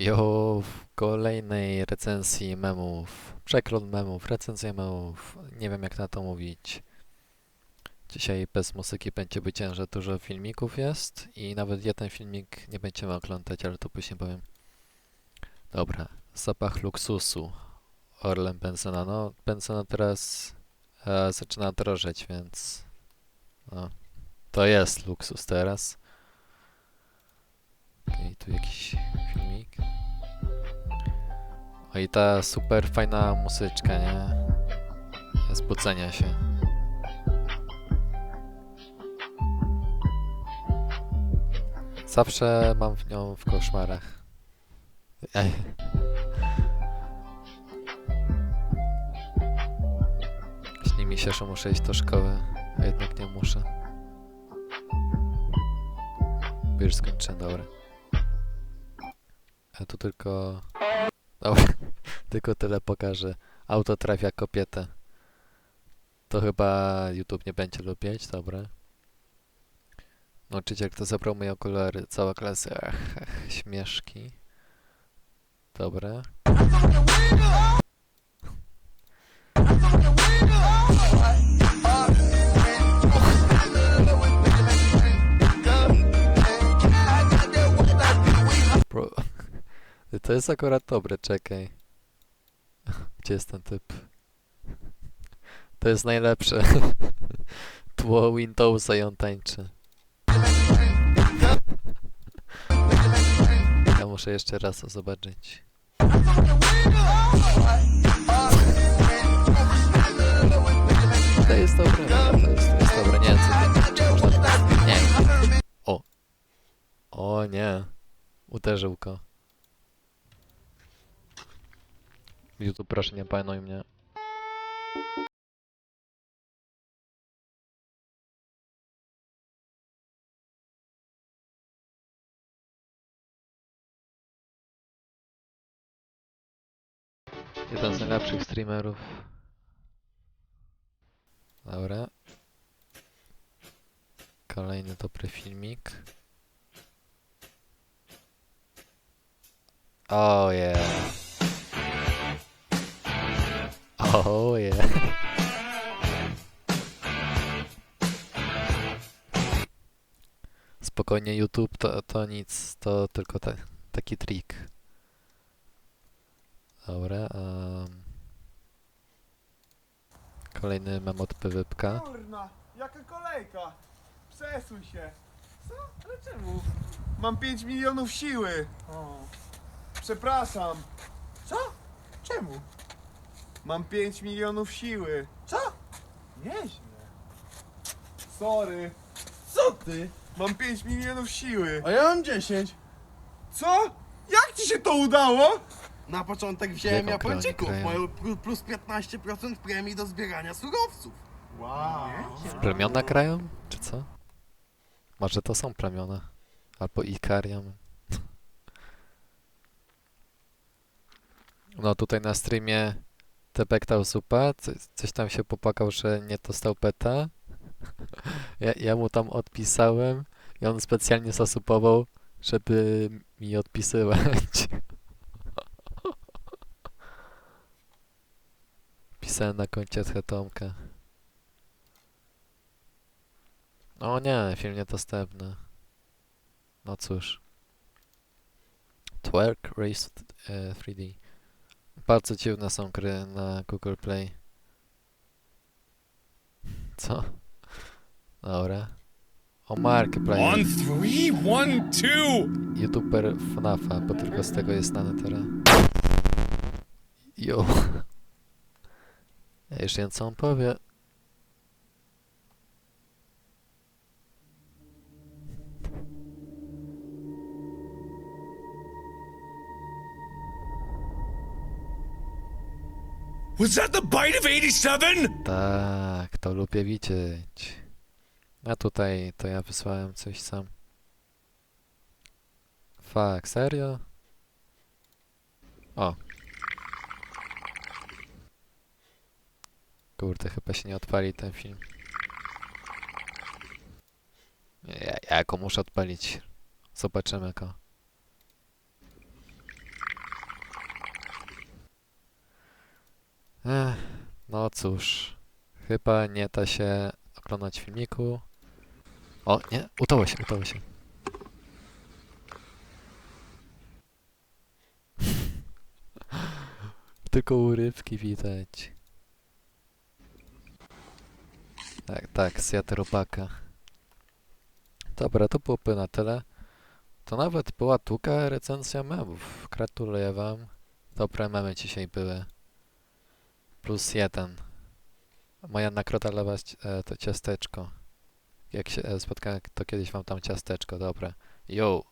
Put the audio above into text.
Jo, w kolejnej recenzji memów, przegląd memów, recenzja memów, nie wiem jak na to mówić. Dzisiaj bez muzyki będzie być że dużo filmików jest i nawet jeden filmik nie będziemy oglądać, ale to później powiem. Dobra, zapach luksusu, Orlen benzyna. No, benzyna teraz e, zaczyna drożeć, więc no, to jest luksus teraz. Okej, tu jakiś filmik. O i ta super fajna muzyczka, nie? Z budzenia się. Zawsze mam w nią w koszmarach. Ej. Śni mi się, że muszę iść do szkoły, a jednak nie muszę. Już skończyłem, dobra. A tu tylko... Dobra, tylko tyle pokażę. Auto trafia kobietę. To chyba YouTube nie będzie lubić, dobra. Nauczyciel, kto zabrał moje okulary? Cała klasa. Ach, ach, śmieszki. Dobra. To jest akurat dobre, czekaj. Gdzie jest ten typ? To jest najlepsze. Tło Windowsa i on tańczy. Ja muszę jeszcze raz zobaczyć. To jest dobre, to jest, to jest dobre. Nie co to można... Nie O! O nie. Uderzył go. YouTube, proszę nie panuj mnie. Jeden z najlepszych streamerów. Dobra. Kolejny dobry filmik. Oh yeah. Oh yeah. Spokojnie YouTube to, to nic, to tylko ta, taki trik. Dobra. Um, kolejny mem od PWPka. Kurna, jaka kolejka? Przesuń się. Co? Ale czemu? Mam 5 milionów siły. O. Przepraszam. Co? Czemu? Mam 5 milionów siły. Co? Nieźle. Sorry. Co ty? Mam 5 milionów siły. A ja mam 10. Co? Jak ci się to udało? Na początek wziąłem Japończyków, krają? mają plu- plus 15% premii do zbierania surowców. Wow. Plemiona grają? Czy co? Może to są plemiona. Albo Ikariam. No tutaj na streamie Tepek dał zupa, co- coś tam się popłakał, że nie dostał peta. Ja, ja mu tam odpisałem i on specjalnie zasupował, żeby mi odpisywać. Pisałem na koncie Tomka. O nie, film niedostępny. No cóż. Twerk Race e, 3D. Bardzo dziwne są gry na Google Play. Co? Dobra. O Markiplier. On three, one, two. YouTuber FNAFa, bo tylko z tego jest znany teraz. Jo. Wiem co on powie. Was that the bite of 87? Tak, to lubię widzieć. A tutaj to ja wysłałem coś sam. Fak, serio? O. Kurde, chyba się nie odpali ten film. Ja, ja go muszę odpalić. Zobaczymy go. Ech, no cóż, chyba nie da się oglądać filmiku. O, nie, udało się, udało się. Tylko urywki widać. Tak, tak, zjadł robaka. Dobra, to byłoby na tyle. To nawet była długa recenzja memów. Gratuluję wam. Dobre memy dzisiaj były. Plus jeden. Moja nagroda e, to ciasteczko. Jak się e, spotkałem, to kiedyś wam tam ciasteczko, dobra. Yo!